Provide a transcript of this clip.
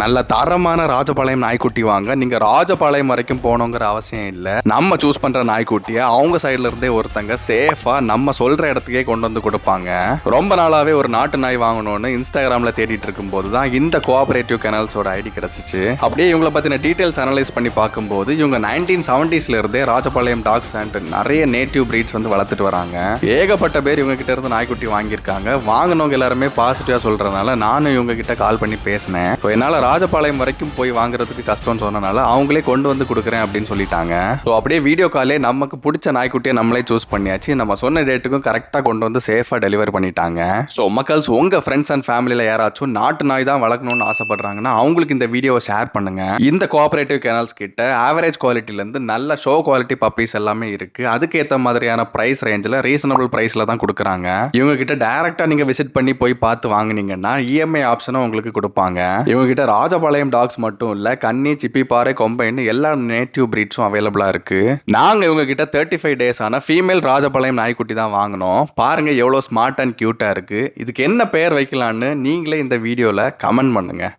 நல்ல தரமான ராஜபாளையம் நாய்க்குட்டி வாங்க. நீங்க ராஜபாளையம் வரைக்கும் போகணுங்கிற அவசியம் இல்லை. நம்ம சூஸ் பண்ற நாய்க்குட்டியை அவங்க சைடில் இருந்தே ஒருத்தங்க சேஃபா நம்ம சொல்ற இடத்துக்கே கொண்டு வந்து கொடுப்பாங்க. ரொம்ப நாளாவே ஒரு நாட்டு நாய் வாங்கணும்னு இன்ஸ்டாகிராம்ல தேடிட்டு இருக்கும்போது தான் இந்த கோஆபரேட்டிவ் கனல்ஸோட ஐடி கிடைச்சிச்சு. அப்படியே இவங்களை பத்தின டீடைல்ஸ் அனலைஸ் பண்ணி பார்க்கும்போது இவங்க நைன்டீன் செவன்டிஸ்ல இருந்தே ராஜபாளையம் டாக்ஸ் அண்ட் நிறைய நேட்டிவ் பிரீட்ஸ் வந்து வளர்த்துட்டு வராங்க. ஏகப்பட்ட பேர் இவங்க கிட்ட இருந்து நாய்க்குட்டி வாங்கியிருக்காங்க. வாங்கினவங்க எல்லாருமே பாசிட்டிவா சொல்றதுனால நானும் இவங்க கிட்ட கால் பண்ணி பேசினேன். ஸோ என்னால ராஜபாளையம் வரைக்கும் போய் வாங்குறதுக்கு கஷ்டம்னு சொன்னனால அவங்களே கொண்டு வந்து கொடுக்குறேன் அப்படின்னு சொல்லிட்டாங்க. ஸோ அப்படியே வீடியோ காலே நமக்கு பிடிச்ச நாய்க்குட்டியை நம்மளே சூஸ் பண்ணியாச்சு. நம்ம சொன்ன டேட்டுக்கும் கரெக்டாக கொண்டு வந்து சேஃபாக டெலிவரி பண்ணிட்டாங்க. ஸோ மக்கள்ஸ் உங்கள் ஃப்ரெண்ட்ஸ் அண்ட் ஃபேமிலியில் யாராச்சும் நாட்டு நாய் தான் வளர்க்கணும்னு ஆசைப்படுறாங்கன்னா அவங்களுக்கு இந்த வீடியோவை ஷேர் பண்ணுங்க. இந்த கோஆபரேட்டிவ் கேனல்ஸ் கிட்ட ஆவரேஜ் குவாலிட்டிலேருந்து நல்ல ஷோ குவாலிட்டி பப்பீஸ் எல்லாமே இருக்கு. அதுக்கேற்ற மாதிரியான ப்ரைஸ் ரேஞ்சில் ரீசனபிள் ப்ரைஸில் தான் கொடுக்குறாங்க. இவங்க கிட்ட டேரெக்டாக நீங்கள் விசிட் பண்ணி போய் பார்த்து வாங்கினீங்கன்னா இஎம்ஐ ஆப்ஷனும் உங்களுக்கு கொடுப்பாங்க. இவங்க கிட்ட ராஜபாளையம் டாக்ஸ் மட்டும் இல்லை கன்னி சிப்பிப்பாறை கொம்பைன்னு எல்லா நேட்டிவ் பிரீட்ஸும் அவைலபிளாக இருக்குது நாங்கள் இவங்க கிட்ட தேர்ட்டி ஃபைவ் டேஸ் ஆனால் ஃபீமேல் ராஜபாளையம் நாய்க்குட்டி தான் வாங்கினோம். பாருங்கள் எவ்வளோ ஸ்மார்ட் அண்ட் க்யூட்டாக இருக்குது இதுக்கு என்ன பெயர் வைக்கலான்னு நீங்களே இந்த வீடியோவில் கமெண்ட் பண்ணுங்கள்